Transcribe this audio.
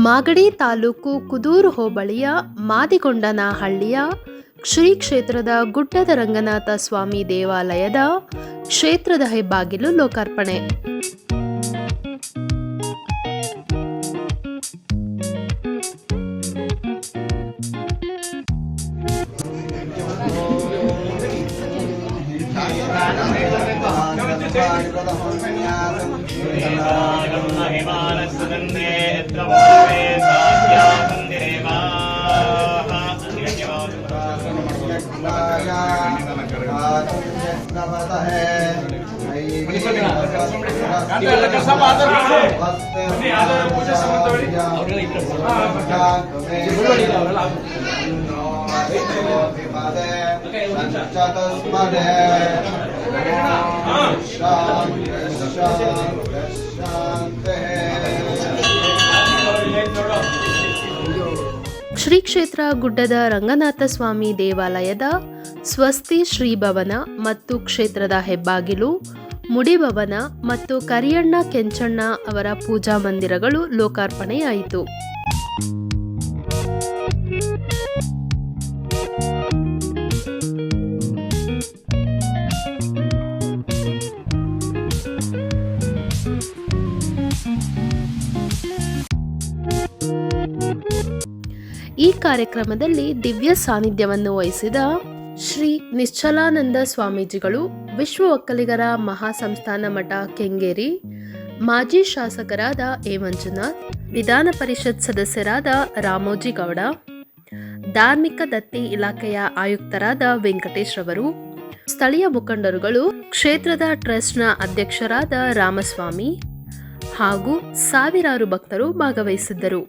ಮಾಗಡಿ ತಾಲೂಕು ಕುದೂರು ಹೋಬಳಿಯ ಮಾದಿಗೊಂಡನಹಳ್ಳಿಯ ಶ್ರೀ ಕ್ಷೇತ್ರದ ಗುಡ್ಡದ ರಂಗನಾಥ ಸ್ವಾಮಿ ದೇವಾಲಯದ ಕ್ಷೇತ್ರದ ಹೆಬ್ಬಾಗಿಲು ಲೋಕಾರ್ಪಣೆ हिमालसुगन्धे ಶ್ರೀ ಕ್ಷೇತ್ರ ಗುಡ್ಡದ ರಂಗನಾಥ ಸ್ವಾಮಿ ದೇವಾಲಯದ ಸ್ವಸ್ತಿ ಶ್ರೀಭವನ ಮತ್ತು ಕ್ಷೇತ್ರದ ಹೆಬ್ಬಾಗಿಲು, ಮುಡಿಭವನ ಮತ್ತು ಕರಿಯಣ್ಣ ಕೆಂಚಣ್ಣ ಅವರ ಪೂಜಾ ಮಂದಿರಗಳು ಲೋಕಾರ್ಪಣೆಯಾಯಿತು. ಈ ಕಾರ್ಯಕ್ರಮದಲ್ಲಿ ದಿವ್ಯ ಸಾನ್ನಿಧ್ಯವನ್ನು ವಹಿಸಿದ ಶ್ರೀ ನಿಶ್ಚಲಾನಂದ ಸ್ವಾಮೀಜಿಗಳು, ವಿಶ್ವ ಒಕ್ಕಲಿಗರ ಮಹಾಸಂಸ್ಥಾನ ಮಠ ಕೆಂಗೇರಿ, ಮಾಜಿ ಶಾಸಕರಾದ ಎ ಮಂಜುನಾಥ್ ವಿಧಾನ ಪರಿಷತ್ ಸದಸ್ಯರಾದ ರಾಮೋಜಿ ಗೌಡ, ಧಾರ್ಮಿಕ ದತ್ತಿ ಇಲಾಖೆಯ ಆಯುಕ್ತರಾದ ವೆಂಕಟೇಶ್ ರವರು, ಸ್ಥಳೀಯ ಮುಖಂಡರುಗಳು, ಕ್ಷೇತ್ರದ ಟ್ರಸ್ಟ್ನ ಅಧ್ಯಕ್ಷರಾದ ರಾಮಸ್ವಾಮಿ ಹಾಗೂ ಸಾವಿರಾರು ಭಕ್ತರು ಭಾಗವಹಿಸಿದ್ದರು.